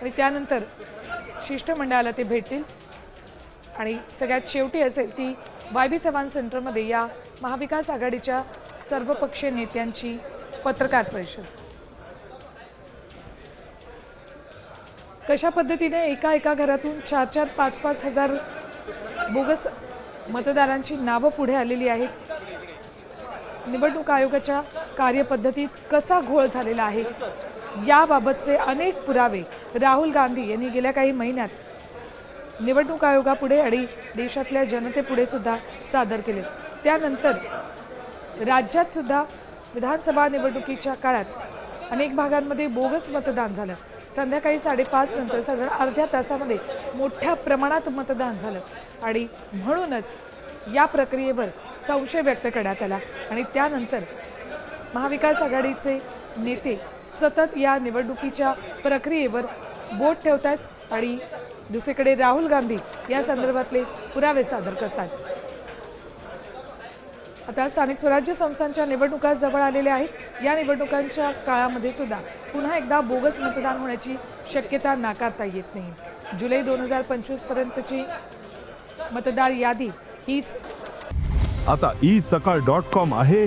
आणि त्यानंतर शिष्टमंडळाला ते भेटतील. आणि सगळ्यात शेवटी असेल ती वाय बी चव्हाण सेंटरमध्ये या महाविकास आघाडीच्या सर्वपक्षीय नेत्यांची पत्रकार परिषद. कशा पद्धतीने एका एका घरातून चार चार पाच पाच हजार बोगस मतदारांची नावं पुढे आलेली आहेत? निवडणूक आयोगाच्या कार्यपद्धतीत कसा घोळ झालेला आहे? याबाबतचे अनेक पुरावे राहुल गांधी यांनी गेल्या काही महिन्यात निवडणूक आयोगापुढे आणि देशातल्या जनतेपुढे सुद्धा सादर केले. त्यानंतर राज्यात सुद्धा विधानसभा निवडणुकीच्या काळात अनेक भागांमध्ये बोगस मतदान झालं. संध्याकाळी साडेपाच नंतर साधारण अर्ध्या तासामध्ये मोठ्या प्रमाणात मतदान झालं आणि म्हणूनच या प्रक्रियेवर संशय व्यक्त करण्यात आला आणि त्यानंतर महाविकास आघाडीचे नेते सतत या निवडणुकीच्या प्रक्रियेवर बोट ठेवतात आणि दुसरीकडे राहुल गांधी या संदर्भातले पुरावे सादर करतात आता स्थानिक स्वराज्य संस्थांच्या निवडणुका जवळ आलेल्या आहेत. या निवडणुकांच्या काळामध्ये सुद्धा पुन्हा एकदा बोगस मतदान होण्याची शक्यता नाकारता येत नाही. जुलै दोन हजार पंचवीस पर्यंतची मतदार यादी हीच आता ई सकाळ डॉट कॉम आहे.